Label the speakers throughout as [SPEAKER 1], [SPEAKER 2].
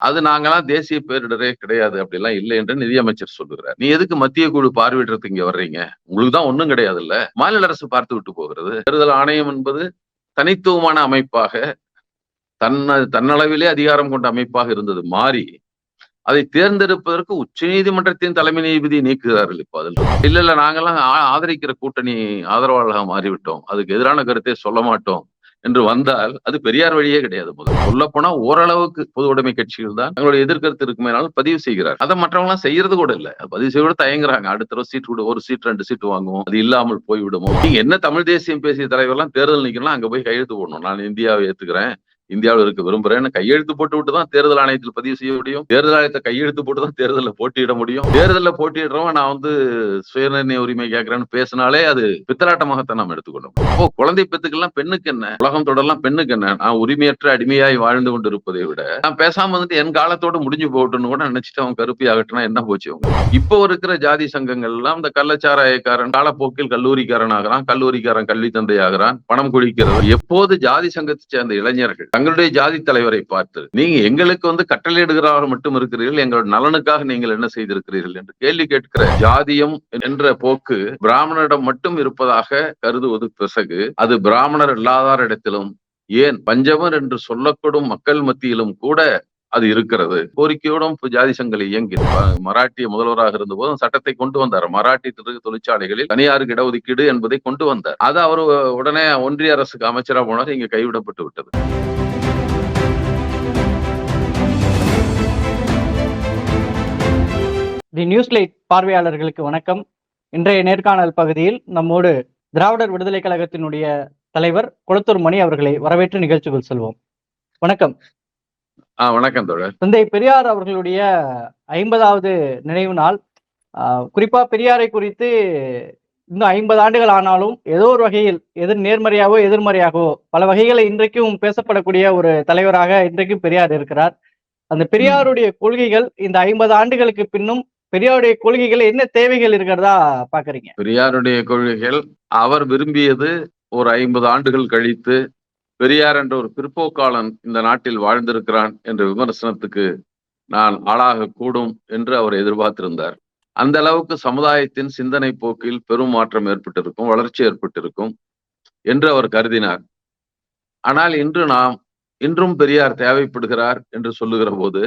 [SPEAKER 1] அது நாங்கெல்லாம் தேசிய பேரிடரே கிடையாது அப்படிலாம் இல்லை என்று நிதியமைச்சர் சொல்லுகிறார். நீ எதுக்கு மத்திய குழு பார்வையிடுறதுக்கு இங்க வர்றீங்க? உங்களுக்கு தான் ஒண்ணும் கிடையாது இல்ல மாநில அரசு பார்த்து விட்டு போகிறது. தேர்தல் ஆணையம் என்பது தனித்துவமான அமைப்பாக தன்ன தன்னளவிலே அதிகாரம் கொண்ட அமைப்பாக இருந்தது. மாறி அதை தேர்ந்தெடுப்பதற்கு உச்ச நீதிமன்றத்தின் தலைமை நீதிபதி நீக்குகிறார்கள் இப்ப அதில். இல்ல இல்ல நாங்கெல்லாம் ஆதரிக்கிற கூட்டணி ஆதரவாளராக மாறிவிட்டோம். அதுக்கு எதிரான கருத்தை சொல்ல மாட்டோம். என்று வந்தால் அது பெரியார் வழியே கிடையாது முதல். சொல்ல போனா ஓரளவுக்கு பொது உடைமை கட்சிகள் தான் தங்களுடைய எதிர்கருத்து இருக்குமேனாலும் பதிவு செய்கிறார் அதை மற்றவங்க எல்லாம் செய்யறது கூட இல்ல. பதிவு செய்ய கூட தயங்குறாங்க. அடுத்த தடவை சீட் கூட ஒரு சீட் ரெண்டு சீட் வாங்குவோம். அது இல்லாமல் போய்விடுமோ? நீங்க என்ன தமிழ் தேசியம் பேசிய தலைவர்லாம் தேர்தல் நிக்கலாம் அங்க போய் கையெழுத்து போடணும். நான் இந்தியாவை ஏத்துக்கிறேன். இந்தியாவில் இருக்க. விரும்புறேன்னு கையெழுத்து போட்டு விட்டு தான் தேர்தல் ஆணையத்தில் பதிவு செய்ய முடியும். தேர்தல் ஆணையத்தை கையெழுத்து போட்டு தான் தேர்தலில் போட்டியிட முடியும். தேர்தலில் போட்டியிடுறவன் நான் வந்து சுயநிர்ணய உரிமை கேட்கிறேன்னு பேசினாலே அது பித்தலாட்டமாகத்தான் நாம் எடுத்துக்கொண்டோம் அப்போ குழந்தை பெத்துக்கெல்லாம் பெண்ணுக்கு என்ன? உலகம் தொடரலாம் பெண்ணுக்கு என்ன? நான் உரிமையற்ற அடிமையாய் வாழ்ந்து கொண்டு இருப்பதை விட நான் பேசாம வந்துட்டு என் காலத்தோட முடிஞ்சு போகட்டும்னு கூட நினைச்சிட்டு அவன் கருப்பி ஆகட்டும்னா என்ன போச்சு அவங்க இப்போ இருக்கிற ஜாதி சங்கங்கள் எல்லாம் இந்த கள்ளச்சாராயக்காரன் காலப்போக்கில் கல்லூரிக்காரன் ஆகிறான் கல்லூரிக்காரன் கல்வி தந்தை ஆகிறான் பணம் குடிக்கிறது. எப்போது ஜாதி சங்கத்தை சேர்ந்த இளைஞர்கள் தங்களுடைய ஜாதி தலைவரை பார்த்து நீங்க எங்களுக்கு வந்து கட்டளையிடுகிறவர்கள் மட்டும் இருக்கிறீர்கள் எங்களோட நலனுக்காக நீங்கள் என்ன செய்திருக்கிறீர்கள்? என்று கேள்வி கேட்கிற ஜாதியம் என்ற போக்கு பிராமணரிடம் மட்டும் இருப்பதாக கருதுவது பிசகு. அது பிராமணர் இல்லாதார் இடத்திலும் ஏன் பஞ்சமர் என்று சொல்லக்கூடும் மக்கள் மத்தியிலும் கூட அது இருக்கிறது. கோரிக்கையோடும் ஜாதி சங்கல் இயங்கி மராட்டிய முதல்வராக இருந்த போதும் சட்டத்தை கொண்டு வந்தார். மராட்டி தொழிற்சாலைகளில் தனியாருக்கு இடஒதுக்கீடு என்பதை கொண்டு வந்தார். அது அவர் உடனே ஒன்றிய அரசுக்கு அமைச்சரா போனார். இங்க கைவிடப்பட்டு விட்டது.
[SPEAKER 2] தி நியூஸ் லைட் பார்வையாளர்களுக்கு வணக்கம். இன்றைய நேர்காணல் பகுதியில் நம்மோடு திராவிடர் விடுதலை கழகத்தினுடைய தலைவர் குளத்தூர் மணி அவர்களை வரவேற்று நிகழ்ச்சிகள் செல்வோம். வணக்கம்.
[SPEAKER 1] வணக்கம் தோழர்.
[SPEAKER 2] தந்தை பெரியார் அவர்களுடைய ஐம்பதாவது நினைவு நாள். குறிப்பா பெரியாரை குறித்து இன்னும் ஐம்பது ஆண்டுகள் ஆனாலும் ஏதோ ஒரு வகையில் எதிர் நேர்மறையாகவோ எதிர்மறையாகவோ பல வகைகளை இன்றைக்கும் பேசப்படக்கூடிய ஒரு தலைவராக இன்றைக்கும் பெரியார் இருக்கிறார். அந்த பெரியாருடைய கொள்கைகள் இந்த ஐம்பது ஆண்டுகளுக்கு பின்னும் பெரியாருடைய கொள்கைகள் என்ன தேவைகள் இருக்கிறதா பாக்குறீங்க
[SPEAKER 1] பெரியாருடைய கொள்கைகள் அவர் விரும்பியது ஒரு ஐம்பது ஆண்டுகள் கழித்து பெரியார் என்ற ஒரு பிற்போக்காளன் இந்த நாட்டில் வாழ்ந்திருக்கிறான் என்ற விமர்சனத்துக்கு நான் ஆளாக கூடும் என்று அவர் எதிர்பார்த்திருந்தார். அந்த அளவுக்கு சமுதாயத்தின் சிந்தனை போக்கில் பெரும் மாற்றம் ஏற்பட்டிருக்கும் வளர்ச்சி ஏற்பட்டிருக்கும் என்று அவர் கருதினார். ஆனால் இன்று நாம் இன்றும் பெரியார் தேவைப்படுகிறார் என்று சொல்லுகிற போது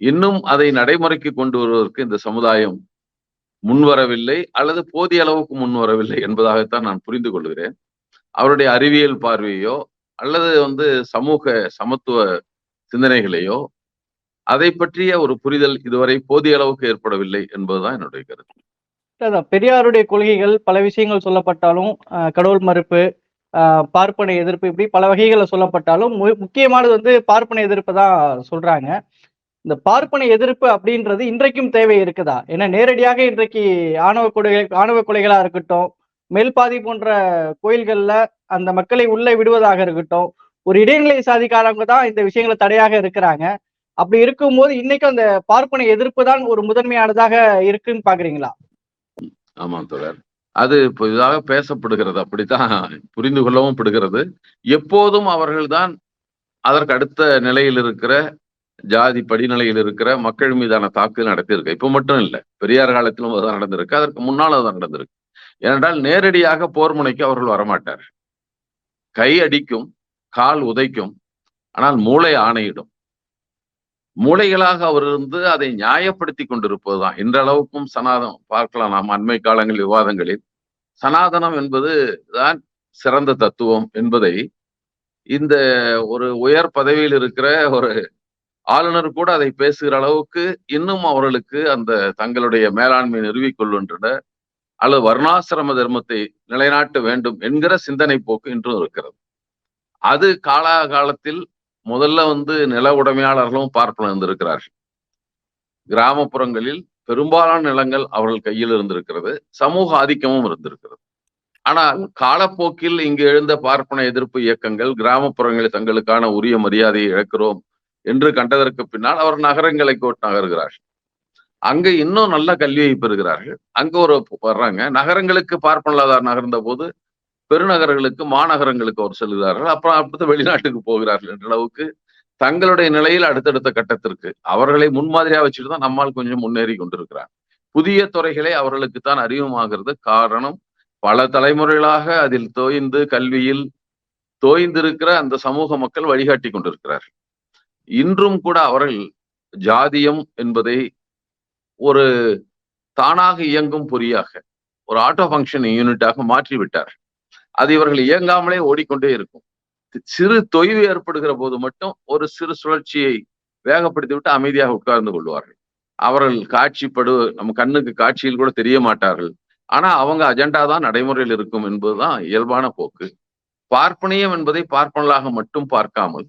[SPEAKER 1] இன்னும் அதை நடைமுறைக்கு கொண்டு வருவதற்கு இந்த சமுதாயம் முன்வரவில்லை அல்லது போதிய அளவுக்கு முன்வரவில்லை என்பதாகத்தான் நான் புரிந்து கொள்கிறேன். அவருடைய அறிவியல் பார்வையோ அல்லது வந்து சமூக சமத்துவ சிந்தனைகளையோ அதை பற்றிய ஒரு புரிதல் இதுவரை போதிய அளவுக்கு ஏற்படவில்லை என்பதுதான் என்னுடைய கருத்து.
[SPEAKER 2] அதான் பெரியாருடைய கொள்கைகள் பல விஷயங்கள் சொல்லப்பட்டாலும் கடவுள் மறுப்பு பார்ப்பனை எதிர்ப்பு இப்படி பல வகைகளை சொல்லப்பட்டாலும் மு- முக்கியமானது வந்து பார்ப்பனை எதிர்ப்பு தான் சொல்றாங்க. இந்த பார்ப்பன எதிர்ப்பு அப்படின்றது இன்றைக்கும் தேவை இருக்குதா? ஏன்னா நேரடியாக இன்றைக்கு ஆணவ கொலைகள் ஆணவ கொலைகளா இருக்கட்டும் மேல்பாதி போன்ற கோயில்கள்ல அந்த மக்களை உள்ளே விடுவதாக இருக்கட்டும் ஒரு இடைநிலை சாதிக்காரவங்க தான் இந்த விஷயங்களை தடையாக இருக்கிறாங்க. அப்படி இருக்கும்போது இன்னைக்கும் அந்த பார்ப்பன எதிர்ப்பு தான் ஒரு முதன்மையானதாக இருக்குன்னு பாக்குறீங்களா?
[SPEAKER 1] ஆமா தொடர் அது புதிதாக பேசப்படுகிறது அப்படித்தான் புரிந்து கொள்ளவும் படுகிறது. எப்போதும் அவர்கள்தான் அதற்கு அடுத்த நிலையில் இருக்கிற ஜாதி படிநிலையில் இருக்கிற மக்கள் மீதான தாக்குதல் நடத்தியிருக்கு. இப்ப மட்டும் இல்லை பெரியார் காலத்திலும் அதுதான் நடந்திருக்கு. அதற்கு முன்னால் அதுதான் நடந்திருக்கு. ஏனென்றால் நேரடியாக போர் முனைக்கு அவர்கள் வரமாட்டார் கை அடிக்கும் கால் உதைக்கும் ஆனால் மூளை ஆணையிடும். மூளைகளாக அவர் இருந்து அதை நியாயப்படுத்தி கொண்டிருப்பதுதான். இன்றளவுக்கும் சனாதனம் பார்க்கலாம் நாம் அண்மை காலங்கள் விவாதங்களில். சனாதனம் என்பது தான் சிறந்த தத்துவம் என்பதை இந்த ஒரு உயர் பதவியில் இருக்கிற ஒரு ஆளுநர் கூட அதை பேசுகிற அளவுக்கு இன்னும் அவர்களுக்கு அந்த தங்களுடைய மேலாண்மை நிறுவிக்கொள்கின்றனர் அல்லது வர்ணாசிரம தர்மத்தை நிலைநாட்ட வேண்டும் என்கிற சிந்தனை போக்கு இன்றும் இருக்கிறது. அது காலாகாலத்தில் முதல்ல வந்து நில உடைமையாளர்களும் பார்ப்பன இருந்திருக்கிறார்கள். கிராமப்புறங்களில் பெரும்பாலான நிலங்கள் அவர்கள் கையில் இருந்திருக்கிறது. சமூக ஆதிக்கமும் இருந்திருக்கிறது. ஆனால் காலப்போக்கில் இங்கு எழுந்த பார்ப்பன எதிர்ப்பு இயக்கங்கள் கிராமப்புறங்களில் தங்களுக்கான உரிய மரியாதையை இழக்கிறோம். என்று கண்டதற்கு பின்னால் அவர் நகரங்களை கோட் நகர்கிறார்கள் அங்க இன்னும் நல்ல கல்வியை பெறுகிறார்கள். அங்க ஒரு வர்றாங்க. நகரங்களுக்கு பார்ப்பனலாதார் நகர்ந்த போது பெருநகரங்களுக்கு மாநகரங்களுக்கு அவர் செல்கிறார்கள். அப்புறம் அப்படி வெளிநாட்டுக்கு போகிறார்கள் என்ற அளவுக்கு தங்களுடைய நிலையில் அடுத்தடுத்த கட்டத்திற்கு அவர்களை முன்மாதிரியா வச்சுட்டு தான் நம்மால் கொஞ்சம் முன்னேறி கொண்டிருக்கிறார். புதிய துறைகளை அவர்களுக்கு தான் அறிமுகமாகிறது. காரணம் பல தலைமுறைகளாக அதில் தோய்ந்து கல்வியில் தோய்ந்திருக்கிற அந்த சமூக மக்கள் வழிகாட்டி கொண்டிருக்கிறார்கள். இன்றும் கூட அவர்கள் ஜாதியம் என்பதை ஒரு தானாக இயங்கும் பொறியாக ஒரு ஆட்டோ ஃபங்க்ஷன் யூனிட்டாக மாற்றிவிட்டார் அது இவர்கள் இயங்காமலே ஓடிக்கொண்டே இருக்கும். சிறு தொய்வு ஏற்படுகிற போது மட்டும் ஒரு சிறு சுழற்சியை வேகப்படுத்தி விட்டு அமைதியாக உட்கார்ந்து கொள்வார்கள். அவர்கள் காட்சிப்படு நம்ம கண்ணுக்கு காட்சியில் கூட தெரிய மாட்டார்கள். ஆனா அவங்க அஜெண்டா தான் நடைமுறையில் இருக்கும் என்பதுதான் இயல்பான போக்கு. பார்ப்பனியம் என்பதை பார்ப்பனலாக மட்டும் பார்க்காமல்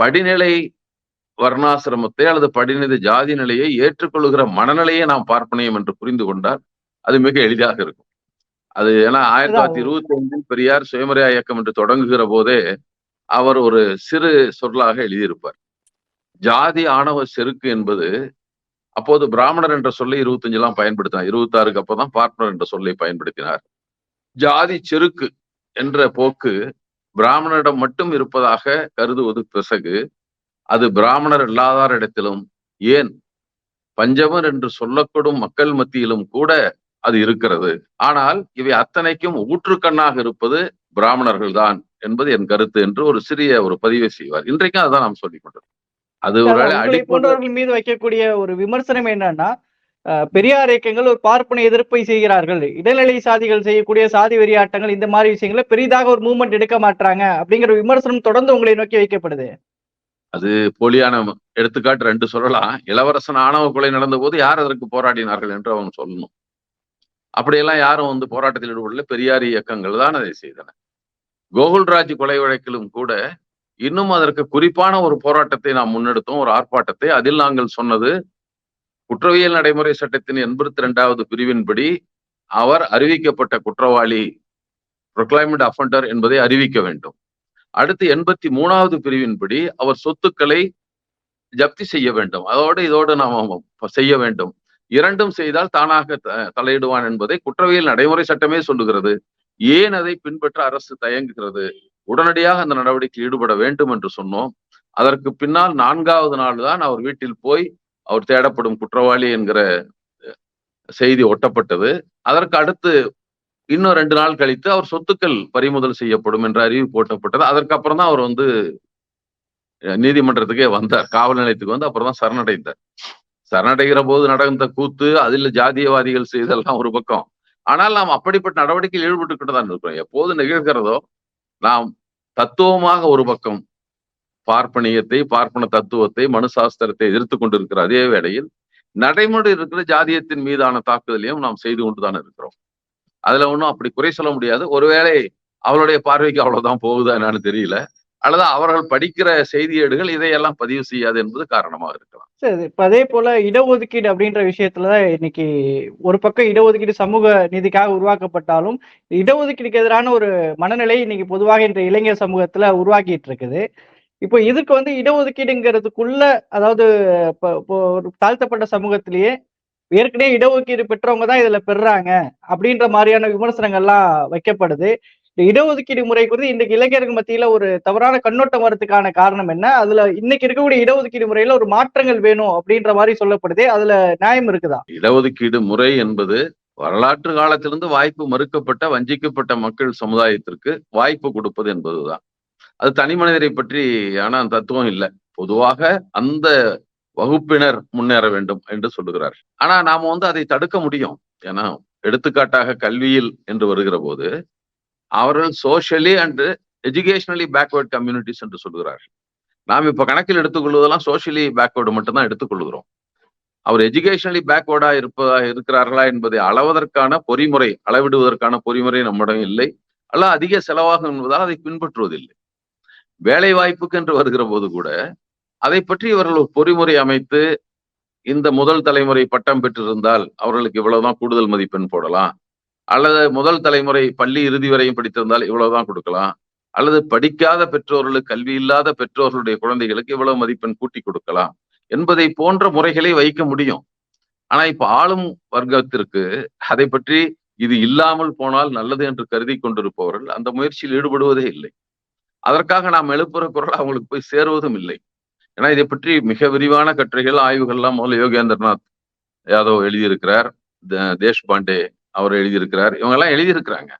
[SPEAKER 1] படிநிலை வர்ணாசிரமத்தை அல்லது படிநிலை ஜாதி நிலையை ஏற்றுக்கொள்கிற மனநிலையை நாம் பார்ப்பனியம் என்று புரிந்து கொண்டால் அது மிக எளிதாக இருக்கும். அது ஏன்னா ஆயிரத்தி தொள்ளாயிரத்தி இருபத்தி ஐந்தில் பெரியார் சுயமரியா இயக்கம் என்று தொடங்குகிற போதே அவர் ஒரு சிறு சொல்லாக எழுதியிருப்பார். ஜாதி ஆணவ செருக்கு என்பது அப்போது பிராமணர் என்ற சொல்லை இருபத்தஞ்சு எல்லாம் பயன்படுத்தினார். இருபத்தி ஆறுக்கு அப்பதான் பார்ப்பனர் என்ற சொல்லை பயன்படுத்தினார். ஜாதி செருக்கு என்ற போக்கு பிராமணரிடம் மட்டும் இருப்பதாக கருதுவது பிசகு. அது பிராமணர் இல்லாதார் இடத்திலும் ஏன்? பஞ்சமர் என்று சொல்லக்கூடும் மக்கள் மத்தியிலும் கூட அது இருக்கிறது. ஆனால் இவை அத்தனைக்கும் ஊற்றுக்கண்ணாக இருப்பது பிராமணர்கள் தான் என்பது என் கருத்து என்று ஒரு சிறிய ஒரு பதிவை செய்வார். இன்றைக்கும் அதான் நாம் சொல்லிக் கொண்டோம் அது ஒரு
[SPEAKER 2] மீது வைக்கக்கூடிய ஒரு விமர்சனம் என்னன்னா பெரியார் இயக்கங்கள் ஒரு பார்ப்பன எதிர்ப்பை செய்கிறார்கள். இடைநிலை சாதிகள் செய்யக்கூடிய சாதி வெறியாட்டங்கள் இந்த மாதிரி விஷயங்களை பெரிதாக ஒரு மூவ்மெண்ட் எடுக்க மாட்டாங்க அப்படிங்கிற விமர்சனம் தொடர்ந்து உங்களை நோக்கி வைக்கப்படுது.
[SPEAKER 1] அது போலியான எடுத்துக்காட்டு ரெண்டு சொல்லலாம். இளவரசன் ஆணவ கொலை நடந்த போது யார் அதற்கு போராடினார்கள் என்று அவங்க சொல்லணும். அப்படியெல்லாம் யாரும் வந்து போராட்டத்தில் ஈடுபடல. பெரியார் இயக்கங்கள் தான் அதை செய்தன. கோகுல்ராஜ் கொலை வழக்கிலும் கூட இன்னும் அதற்கு குறிப்பான ஒரு போராட்டத்தை நாம் முன்னெடுத்தோம். ஒரு ஆர்ப்பாட்டத்தை. அதில் நாங்கள் சொன்னது குற்றவியல் நடைமுறை சட்டத்தின் எண்பத்தி ரெண்டாவது பிரிவின்படி அவர் அறிவிக்கப்பட்ட குற்றவாளி ப்ரொக்ளைம்ட் அஃபண்டர் என்பதை அறிவிக்க வேண்டும். அடுத்து எண்பத்தி மூணாவது பிரிவின்படி அவர் சொத்துக்களை ஜப்தி செய்ய வேண்டும். அதோடு இதோடு நாம் செய்ய வேண்டும். இரண்டும் செய்தால் தானாக த- தலையிடுவான் என்பதை குற்றவியல் நடைமுறை சட்டமே சொல்லுகிறது. ஏன் அதை பின்பற்ற அரசு தயங்குகிறது? உடனடியாக அந்த நடவடிக்கையில் ஈடுபட வேண்டும் என்று சொன்னோம். அதற்கு பின்னால் நான்காவது நாள் தான் அவர் வீட்டில் போய் அவர் தேடப்படும் குற்றவாளி என்கிற செய்தி ஒட்டப்பட்டது. அதற்கு அடுத்து இன்னும் ரெண்டு நாள் கழித்து அவர் சொத்துக்கள் பறிமுதல் செய்யப்படும் என்ற அறிவிப்பு போட்டப்பட்டது. அதற்கப்புறம் தான் அவர் வந்து நீதிமன்றத்துக்கே வந்தார். காவல் நிலையத்துக்கு வந்து அப்புறம் தான் சரணடைந்தார். சரணடைகிற போது நடந்த கூத்து அதில் ஜாதியவாதிகள் செய்தெல்லாம் ஒரு பக்கம். ஆனால் நாம் அப்படிப்பட்ட நடவடிக்கையில் ஈடுபட்டுக்கிட்டு தான் இருக்கிறோம். எப்போது நிகழ்கிறதோ நாம் தத்துவமாக ஒரு பக்கம் பார்ப்பனியத்தை பார்ப்பன தத்துவத்தை மனுசாஸ்திரத்தை எதிர்த்து கொண்டிருக்கிற அதே வேளையில் நடைமுறை இருக்கிற ஜாதியத்தின் மீதான தாக்குதலையும் நாம் செய்து கொண்டுதான் இருக்கிறோம். அதுல ஒன்றும் அப்படி குறை சொல்ல முடியாது. ஒருவேளை அவளுடைய பார்வைக்கு அவ்வளவுதான் போகுதா என்னன்னு தெரியல. அல்லது அவர்கள் படிக்கிற செய்தியேடுகள் இதையெல்லாம் பதிவு செய்யாது என்பது காரணமாக இருக்கலாம்.
[SPEAKER 2] சரி இப்ப அதே போல இடஒதுக்கீடு அப்படின்ற விஷயத்துலதான் இன்னைக்கு ஒரு பக்கம் இடஒதுக்கீடு சமூக நீதிக்காக உருவாக்கப்பட்டாலும் இடஒதுக்கீடுக்கு எதிரான ஒரு மனநிலை இன்னைக்கு பொதுவாக இன்றைய இளைஞர் சமூகத்துல உருவாக்கிட்டு இருக்குது. இப்போ இதுக்கு வந்து இடஒதுக்கீடுங்கிறதுக்குள்ள அதாவது இப்போ இப்போ ஒரு தாழ்த்தப்பட்ட சமூகத்திலேயே ஏற்கனவே இடஒதுக்கீடு பெற்றவங்க தான் இதுல பெறுறாங்க அப்படின்ற மாதிரியான விமர்சனங்கள்லாம் வைக்கப்படுது. இந்த இடஒதுக்கீடு முறை குறித்து இன்றைக்கு இளைஞர்கள் மத்தியில ஒரு தவறான கண்ணோட்டம் வரதுக்கான காரணம் என்ன? அதுல இன்னைக்கு இருக்கக்கூடிய இடஒதுக்கீடு முறையில ஒரு மாற்றங்கள் வேணும் அப்படின்ற மாதிரி சொல்லப்படுது. அதுல நியாயம் இருக்குதா?
[SPEAKER 1] இடஒதுக்கீடு முறை என்பது வரலாற்று காலத்திலிருந்து வாய்ப்பு மறுக்கப்பட்ட வஞ்சிக்கப்பட்ட மக்கள் சமுதாயத்திற்கு வாய்ப்பு கொடுப்பது என்பதுதான். அது தனி மனிதரை பற்றி ஆனா தத்துவம் இல்லை. பொதுவாக அந்த வகுப்பினர் முன்னேற வேண்டும் என்று சொல்லுகிறார் ஆனா நாம வந்து அதை தடுக்க முடியும். ஏன்னா எடுத்துக்காட்டாக கல்வியில் என்று வருகிற போது அவர்கள் socially and educationally backward communities என்று சொல்கிறார் நாம் இப்ப கணக்கில் எடுத்துக்கொள்வதெல்லாம் சோஷியலி பேக்வேர்டு மட்டும்தான் எடுத்துக்கொள்கிறோம். அவர் எஜுகேஷனலி பேக்வேர்டா இருப்பதா இருக்கிறார்களா என்பதை அளவதற்கான பொறிமுறை அளவிடுவதற்கான பொறிமுறை நம்மிடம் இல்லை. அல்ல அதிக செலவாகும் என்பதால் அதை பின்பற்றுவதில்லை. வேலை வாய்ப்புக்கு என்று வருகிற போது கூட அதை பற்றி இவர்கள் ஒரு பொறிமுறை அமைத்து இந்த முதல் தலைமுறை பட்டம் பெற்றிருந்தால் அவர்களுக்கு இவ்வளவுதான் கூடுதல் மதிப்பெண் போடலாம். அல்லது முதல் தலைமுறை பள்ளி இறுதி வரையும் படித்திருந்தால் இவ்வளவுதான் கொடுக்கலாம். அல்லது படிக்காத பெற்றோர்களுக்கு கல்வி இல்லாத பெற்றோர்களுடைய குழந்தைகளுக்கு இவ்வளவு மதிப்பெண் கூட்டி கொடுக்கலாம் என்பதை போன்ற முறைகளை வைக்க முடியும். ஆனா இப்ப ஆளும் வர்க்கத்திற்கு அதை பற்றி இது இல்லாமல் போனால் நல்லது என்று கருதி கொண்டிருப்பவர்கள் அந்த முயற்சியில் ஈடுபடுவதே இல்லை. அதற்காக நாம் எழுப்புற குரல் அவங்களுக்கு போய் சேருவதும் இல்லை. ஏன்னா இதை பற்றி மிக விரிவான கட்டுரைகள் ஆய்வுகள்லாம் முதல்ல யோகேந்திரநாத் யாதவ் எழுதியிருக்கிறார் த- தேஷ்பாண்டே அவர் எழுதியிருக்கிறார். இவங்க எல்லாம் எழுதியிருக்கிறாங்க.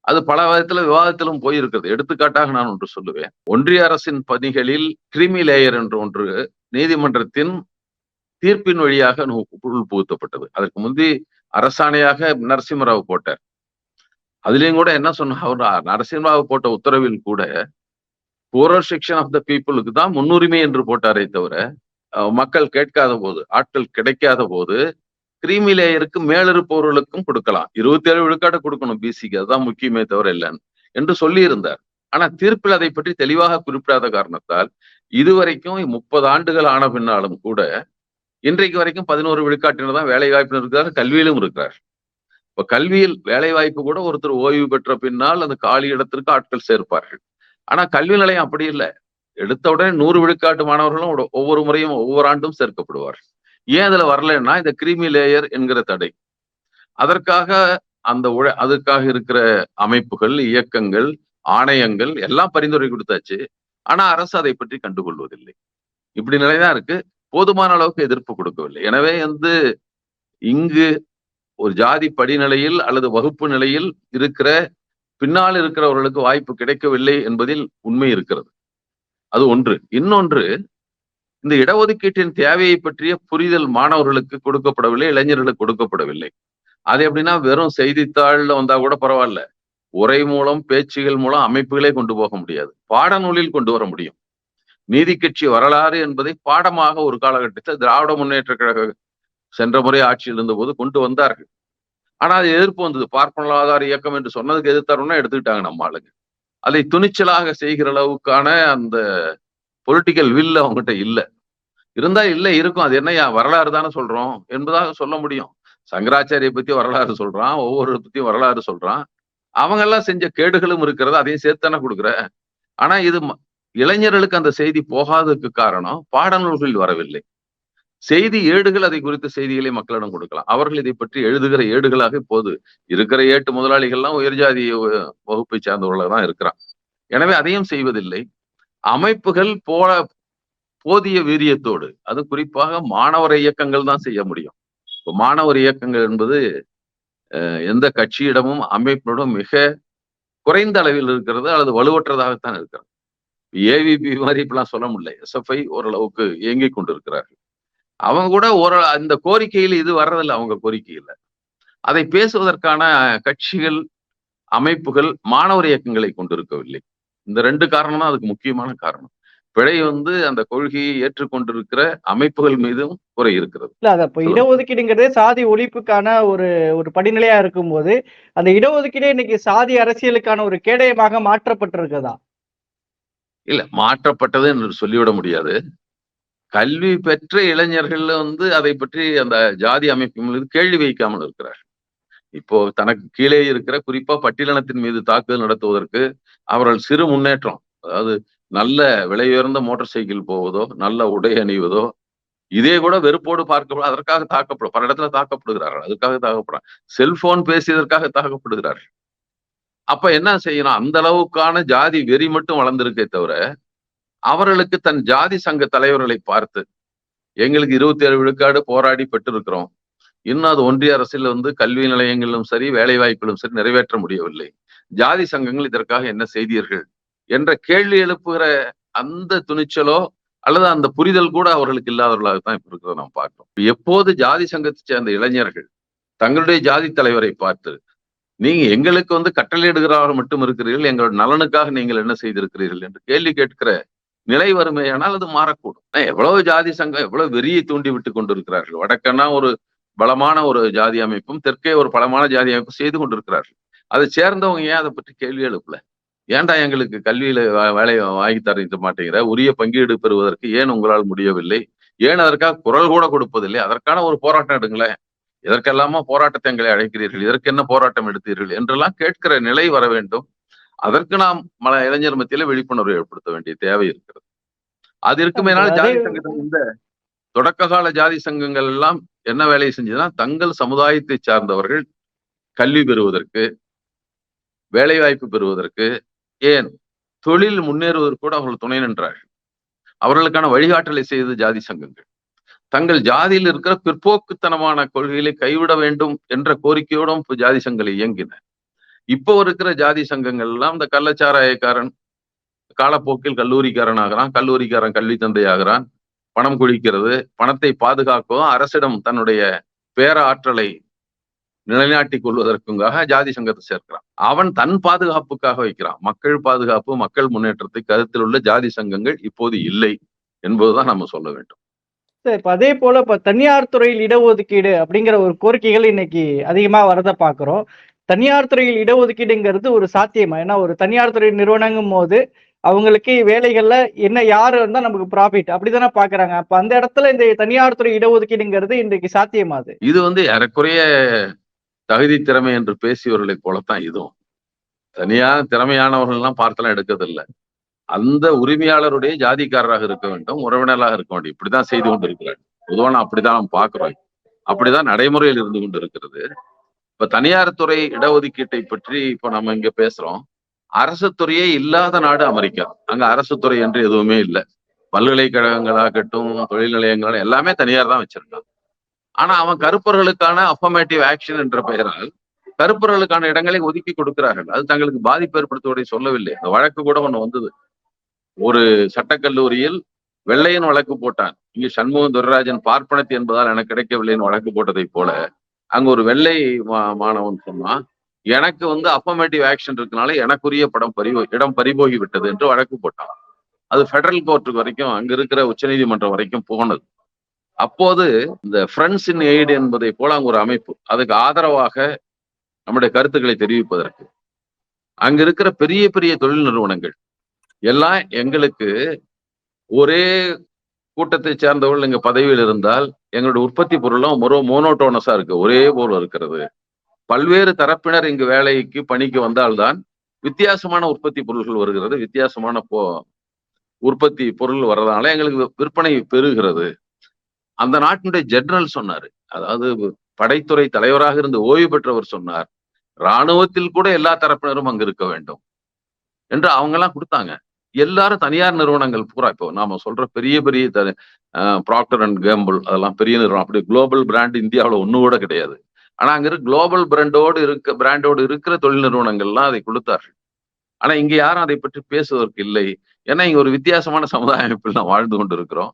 [SPEAKER 1] அது பல விதத்துல விவாதத்திலும் போயிருக்கிறது எடுத்துக்காட்டாக நான் ஒன்று சொல்லுவேன். ஒன்றிய அரசின் பணிகளில் கிரிமி லேயர் என்று ஒன்று நீதிமன்றத்தின் தீர்ப்பின் வழியாக உள் புகுத்தப்பட்டது. அதற்கு முந்தி அரசாணையாக நரசிம்மராவ் போட்டார். அதுலயும் கூட என்ன சொன்னா அவர் போட்ட உத்தரவில் கூட புவர் செக்ஷன் ஆஃப் த பீப்புளுக்கு தான் முன்னுரிமை என்று போட்டாரே தவிர மக்கள் கேட்காத போது ஆட்கள் கிடைக்காத போது கிரீமி லேயருக்கு மேலிருப்பவர்களுக்கும் கொடுக்கலாம். இருபத்தி ஏழு விழுக்காடு கொடுக்கணும் பிசிக்கு அதுதான் முக்கியமே தவிர இல்லைன்னு என்று சொல்லி இருந்தார் ஆனா தீர்ப்பில் அதை பற்றி தெளிவாக குறிப்பிடாத காரணத்தால் இதுவரைக்கும் முப்பது ஆண்டுகள் ஆன பின்னாலும் கூட இன்றைக்கு வரைக்கும் பதினோரு விழுக்காட்டினர் தான் வேலை வாய்ப்பினர் இருக்கிறார் கல்வியிலும் இருக்கிறார். இப்ப கல்வியில் வேலை வாய்ப்பு கூட ஒருத்தர் ஓய்வு பெற்ற பின்னால் அந்த காலி இடத்திற்கு ஆட்கள் சேர்ப்பார்கள். ஆனா கல்வி நிலையம் அப்படி இல்லை. எடுத்த உடனே நூறு விழுக்காட்டு மாணவர்களும் ஒவ்வொரு- முறையும் ஒவ்வொரு ஆண்டும் சேர்க்கப்படுவார்கள். ஏன் அதுல வரலன்னா இந்த கிரிமி லேயர் என்கிற தடை. அதற்காக அந்த உழ அதற்காக இருக்கிற அமைப்புகள் இயக்கங்கள் ஆணையங்கள் எல்லாம் பரிந்துரை கொடுத்தாச்சு. ஆனா அரசு அதை பற்றி கண்டுகொள்வதில்லை. இப்படி நிலைதான் இருக்கு. போதுமான அளவுக்கு எதிர்ப்பு கொடுக்கவில்லை. எனவே வந்து இங்கு ஒரு ஜாதி படிநிலையில் அல்லது வகுப்பு நிலையில் இருக்கிற பின்னால் இருக்கிறவர்களுக்கு வாய்ப்பு கிடைக்கவில்லை என்பதில் உண்மை இருக்கிறது. அது ஒன்று. இன்னொன்று இந்த இடஒதுக்கீட்டின் தேவையை பற்றிய புரிதல் மாணவர்களுக்கு கொடுக்கப்படவில்லை இளைஞர்களுக்கு கொடுக்கப்படவில்லை. அது எப்படின்னா வெறும் செய்தித்தாள்ல வந்தா கூட பரவாயில்ல. உரை மூலம் பேச்சுகள் மூலம் அமைப்புகளே கொண்டு போக முடியாது. பாடநூலில் கொண்டு வர முடியும். நீதி கட்சி வரலாறு என்பதை பாடமாக ஒரு காலகட்டத்தில் திராவிட முன்னேற்ற கழக சென்ற முறை ஆட்சியில் இருந்தபோது கொண்டு வந்தார்கள். ஆனா அது எதிர்ப்பு வந்தது. பார்ப்பனலாதார இயக்கம் என்று சொன்னதுக்கு எதிர்த்தாருன்னா எடுத்துக்கிட்டாங்க நம்ம ஆளுங்க. அதை துணிச்சலாக செய்கிற அளவுக்கான அந்த பொலிட்டிக்கல் வில் அவங்ககிட்ட இல்ல. இருந்தா இல்லை இருக்கும். அது என்னையா வரலாறு தானே சொல்றோம். என்பதாக சொல்ல முடியும். சங்கராச்சாரிய பத்தி வரலாறு சொல்றான். ஒவ்வொரு பத்தியும் வரலாறு சொல்றான். அவங்க எல்லாம் செஞ்ச கேடுகளும் இருக்கிறது. அதையும் சேர்த்தானே கொடுக்குற? ஆனா இது இளைஞர்களுக்கு அந்த செய்தி போகாததுக்கு காரணம் பாடநூல்களில் வரவில்லை. செய்தி ஏடுகள் அதை குறித்த செய்திகளை மக்களிடம் கொடுக்கலாம். அவர்கள் இதை பற்றி எழுதுகிற ஏடுகளாக இப்போது இருக்கிற ஏட்டு முதலாளிகள்லாம் உயர்ஜாதி வகுப்பை சார்ந்தவர்களாக தான் இருக்கிறான் எனவே அதையும் செய்வதில்லை. அமைப்புகள் போல போதிய வீரியத்தோடு அது குறிப்பாக மாணவர் இயக்கங்கள் தான் செய்ய முடியும். இப்போ மாணவர் இயக்கங்கள் என்பது எந்த கட்சியிடமும் அமைப்பினரும் மிக குறைந்த அளவில் இருக்கிறது அல்லது வலுவற்றதாகத்தான் இருக்கிறது. ஏவிபி மாதிரி இப்பெல்லாம் சொல்ல முடியல. எஸ்எஃப்ஐ ஓரளவுக்கு இயங்கிக் கொண்டிருக்கிறார்கள். அவங்க கூட ஒரு அந்த கோரிக்கையில் இது வர்றதில்லை அவங்க கோரிக்கையில. அதை பேசுவதற்கான கட்சிகள் அமைப்புகள் மாணவர் இயக்கங்களை கொண்டிருக்கவில்லை. இந்த ரெண்டு காரணம் தான் அதுக்கு முக்கியமான காரணம். பிழை வந்து அந்த கொள்கையை ஏற்றுக்கொண்டிருக்கிற அமைப்புகள் மீதும் குறை இருக்கிறது.
[SPEAKER 2] இல்ல அது
[SPEAKER 1] சொல்லுங்க.
[SPEAKER 2] இடஒதுக்கீடுங்கிறதே சாதி ஒழிப்புக்கான ஒரு ஒரு படிநிலையா இருக்கும்போது அந்த இடஒதுக்கீடே இன்னைக்கு சாதி அரசியலுக்கான ஒரு கேடயமாக மாற்றப்பட்டிருக்குதா?
[SPEAKER 1] இல்ல மாற்றப்பட்டது என்று சொல்லிவிட முடியாது. கல்வி பெற்ற இளைஞர்கள் வந்து அதை பற்றி அந்த ஜாதி அமைப்பு மீது கேள்வி வைக்காமல் இருக்கிறார் இப்போ தனக்கு கீழே இருக்கிற குறிப்பா பட்டியலினத்தின் மீது தாக்குதல் நடத்துவதற்கு அவர்கள் சிறு முன்னேற்றம் அதாவது நல்ல விலையுயர்ந்த மோட்டார் சைக்கிள் போவதோ நல்ல உடை அணிவதோ இதே கூட வெறுப்போடு பார்க்கப்படும் அதற்காக தாக்கப்படும் பல இடத்துல தாக்கப்படுகிறார்கள் அதுக்காக தாக்கப்படுறாங்க செல்போன் பேசியதற்காக தாக்கப்படுகிறார்கள். அப்ப என்ன செய்யணும்? அந்த அளவுக்கான ஜாதி வெறி மட்டும் வளர்ந்திருக்கே தவிர அவர்களுக்கு தன் ஜாதி சங்க தலைவர்களை பார்த்து எங்களுக்கு இருபத்தி ஏழு விழுக்காடு போராடி பெற்றிருக்கிறோம். இன்னும் அது ஒன்றிய அரசில் வந்து கல்வி நிலையங்களிலும் சரி வேலை வாய்ப்பிலும் சரி நிறைவேற்ற முடியவில்லை. ஜாதி சங்கங்கள் இதற்காக என்ன செய்தீர்கள்? என்ற கேள்வி எழுப்புகிற அந்த துணிச்சலோ அல்லது அந்த புரிதல் கூட அவர்களுக்கு இல்லாதவர்களாகத்தான் இப்ப இருக்கிறத நாம் பார்க்கிறோம். எப்போது ஜாதி சங்கத்தை சேர்ந்த இளைஞர்கள் தங்களுடைய ஜாதி தலைவரை பார்த்து நீங்க எங்களுக்கு வந்து கட்டளையிடுகிறவர்கள் மட்டும் இருக்கிறீர்கள் எங்களோட நலனுக்காக நீங்கள் என்ன செய்திருக்கிறீர்கள்? என்று கேள்வி கேட்கிற நிலை வறுமையானால் அது மாறக்கூடும். எவ்வளவு ஜாதி சங்கம் எவ்வளவு வெறியை தூண்டி விட்டு கொண்டிருக்கிறார்கள். வடக்கன்னா ஒரு பலமான ஒரு ஜாதி அமைப்பும் தெற்கே ஒரு பலமான ஜாதி அமைப்பும் செய்து கொண்டிருக்கிறார்கள். அதை சேர்ந்தவங்க ஏன் அதை பற்றி கேள்வி எழுப்பல? ஏன்டா எங்களுக்கு கல்வியில வே- வேலையை வாங்கி தர மாட்டேங்கிற? உரிய பங்கீடு பெறுவதற்கு ஏன் உங்களால் முடியவில்லை? ஏன் அதற்காக குரல் கூட கொடுப்பதில்லை? அதற்கான ஒரு போராட்டம் எடுங்களேன். இதற்கெல்லாமா போராட்டத்தை எங்களை அழைக்கிறீர்கள். இதற்கு என்ன போராட்டம் எடுத்தீர்கள்? என்றெல்லாம் கேட்கிற நிலை வர வேண்டும். அதற்கு நாம் மல இளைஞர் மத்தியில விழிப்புணர்வு ஏற்படுத்த வேண்டிய தேவை இருக்கிறது. அது இருக்குமேனால ஜாதி சங்கங்கள் இந்த தொடக்க கால ஜாதி சங்கங்கள் எல்லாம் என்ன வேலையை செஞ்சதுன்னா தங்கள் சமுதாயத்தை சார்ந்தவர்கள் கல்வி பெறுவதற்கு வேலை வாய்ப்பு பெறுவதற்கு ஏன் தொழில் முன்னேறுவதற்கு கூட அவர்கள் துணை நின்றார்கள். அவர்களுக்கான வழிகாட்டலை செய்தது ஜாதி சங்கங்கள். தங்கள் ஜாதியில் இருக்கிற பிற்போக்குத்தனமான கொள்கைகளை கைவிட வேண்டும் என்ற கோரிக்கையோடும் ஜாதி சங்கங்கள் இயங்கின. இப்போ இருக்கிற ஜாதி சங்கங்கள் எல்லாம் இந்த கள்ளச்சாராயக்காரன் காலப்போக்கில் கல்லூரிக்காரன் ஆகிறான் கல்லூரிக்காரன் கல்வி தந்தை ஆகிறான் பணம் குளிக்கிறது பணத்தை பாதுகாக்கவும் அரசிடம் தன்னுடைய பேர ஆற்றலை நிலைநாட்டிக் கொள்வதற்குங்காக ஜாதி சங்கத்தை சேர்க்கிறான். அவன் தன் பாதுகாப்புக்காக வைக்கிறான். மக்கள் பாதுகாப்பு மக்கள் முன்னேற்றத்தை கருத்தில் உள்ள ஜாதி சங்கங்கள் இப்போது இல்லை என்பதுதான் நம்ம சொல்ல வேண்டும்.
[SPEAKER 2] இப்ப அதே போல இப்ப தனியார் துறையில் இடஒதுக்கீடு அப்படிங்கிற ஒரு கோரிக்கைகள் இன்னைக்கு அதிகமா வரத பாக்குறோம் தனியார் துறையில் இடஒதுக்கீடுங்கிறது ஒரு சாத்தியமா? ஏன்னா ஒரு தனியார் துறை நிறுவனங்கும் போது அவங்களுக்கு வேலைகள்ல என்ன யாரு இருந்தா நமக்கு ப்ராஃபிட் அப்படிதானே பாக்குறாங்க. அப்ப அந்த இடத்துல இந்த தனியார் துறை இடஒதுக்கீடுங்கிறது இன்றைக்கு சாத்தியமா அது?
[SPEAKER 1] இது வந்து ஏறக்குறைய தகுதி திறமை என்று பேசியவர்களை போலத்தான் இதுவும். தனியா திறமையானவர்கள் எல்லாம் பார்த்தெல்லாம் எடுக்கதில்லை அந்த உரிமையாளருடைய ஜாதிக்காரராக இருக்க வேண்டும் உறவினராக இருக்க வேண்டும். இப்படிதான் செய்து கொண்டு இருக்கிறார் பொதுவாக நான் அப்படிதான் நாம் பார்க்கிறோம் அப்படிதான் நடைமுறையில் இருந்து கொண்டு இருக்கிறது இப்ப தனியார் துறை இடஒதுக்கீட்டை பற்றி இப்ப நம்ம இங்க பேசுறோம். அரசு துறையே இல்லாத நாடு அமெரிக்கா. அங்க அரசு துறை என்று எதுவுமே இல்லை. பல்கலைக்கழகங்களாகட்டும் தொழில் நிலையங்கள் எல்லாமே தனியார் தான் வச்சிருக்கான் ஆனா அவன் கருப்பர்களுக்கான அஃபர்மேட்டிவ் ஆக்ஷன் என்ற பெயரால் கருப்பர்களுக்கான இடங்களை ஒதுக்கி கொடுக்கிறார்கள். அது தங்களுக்கு பாதிப்பு ஏற்படுத்துவதை சொல்லவில்லை. அந்த வழக்கு கூட ஒண்ணு வந்தது. ஒரு சட்டக்கல்லூரியில் வெள்ளையன் வழக்கு போட்டான். இங்கு சண்முகம் துரராஜன் பார்ப்பனத்தி என்பதால் எனக்கு கிடைக்கவில்லைன்னு வழக்கு போட்டதை போல அங்க ஒரு வெள்ளை மா- மாணவன் சொன்னான் எனக்கு வந்து அஃபர்மேட்டிவ் ஆக்ஷன் இருக்கனால எனக்குரிய படம் பறிபோ இடம் பறிபோகி விட்டது என்று வழக்கு போட்டான். அது ஃபெடரல் கோர்ட்டுக்கு வரைக்கும் அங்க இருக்கிற உச்சநீதிமன்றம் வரைக்கும் போனது. அப்போது இந்த ஃப்ரெண்ட்ஸ் இன் எய்டு என்பதை போல அங்க ஒரு அமைப்பு அதுக்கு ஆதரவாக நம்முடைய கருத்துக்களை தெரிவிப்பதற்கு. அங்க இருக்கிற பெரிய பெரிய தொழில் நிறுவனங்கள் எல்லாம் எங்களுக்கு ஒரே கூட்டத்தை சேர்ந்தவர்கள் இங்க பதவியில் இருந்தால் எங்களுடைய உற்பத்தி பொருளும் ஒரு மோனோட்டோனஸா இருக்கு. ஒரே போல இருக்கிறது. பல்வேறு தரப்பினர் இங்கு வேலைக்கு பணிக்கு வந்தால்தான் வித்தியாசமான உற்பத்தி பொருள்கள் வருகிறது. வித்தியாசமான போ உற்பத்தி பொருள் வர்றதுனால எங்களுக்கு விற்பனை பெறுகிறது அந்த நாட்டினுடைய ஜெனரல் சொன்னாரு. அதாவது படைத்துறை தலைவராக இருந்து ஓய்வு பெற்றவர் சொன்னார். ராணுவத்தில் கூட எல்லா தரப்பினரும் அங்கு இருக்க வேண்டும். என்று அவங்க எல்லாம் கொடுத்தாங்க. எல்லாரும் தனியார் நிறுவனங்கள் பூரா இப்போ நாம சொல்ற பெரிய பெரிய ப்ராக்டர் அண்ட் கேம்பிள் அதெல்லாம் பெரிய நிறுவனம். அப்படி குளோபல் பிராண்ட் இந்தியாவில் ஒன்று கூட கிடையாது. ஆனா அங்க இருக்க குளோபல் பிராண்டோடு இருக்க பிராண்டோடு இருக்கிற தொழில் நிறுவனங்கள்லாம் அதை கொடுத்தார்கள். ஆனா இங்க யாரும் அதை பற்றி பேசுவதற்கு இல்லை. ஏன்னா இங்க ஒரு வித்தியாசமான சமுதாய அமைப்பில் நாம் வாழ்ந்து கொண்டு இருக்கிறோம்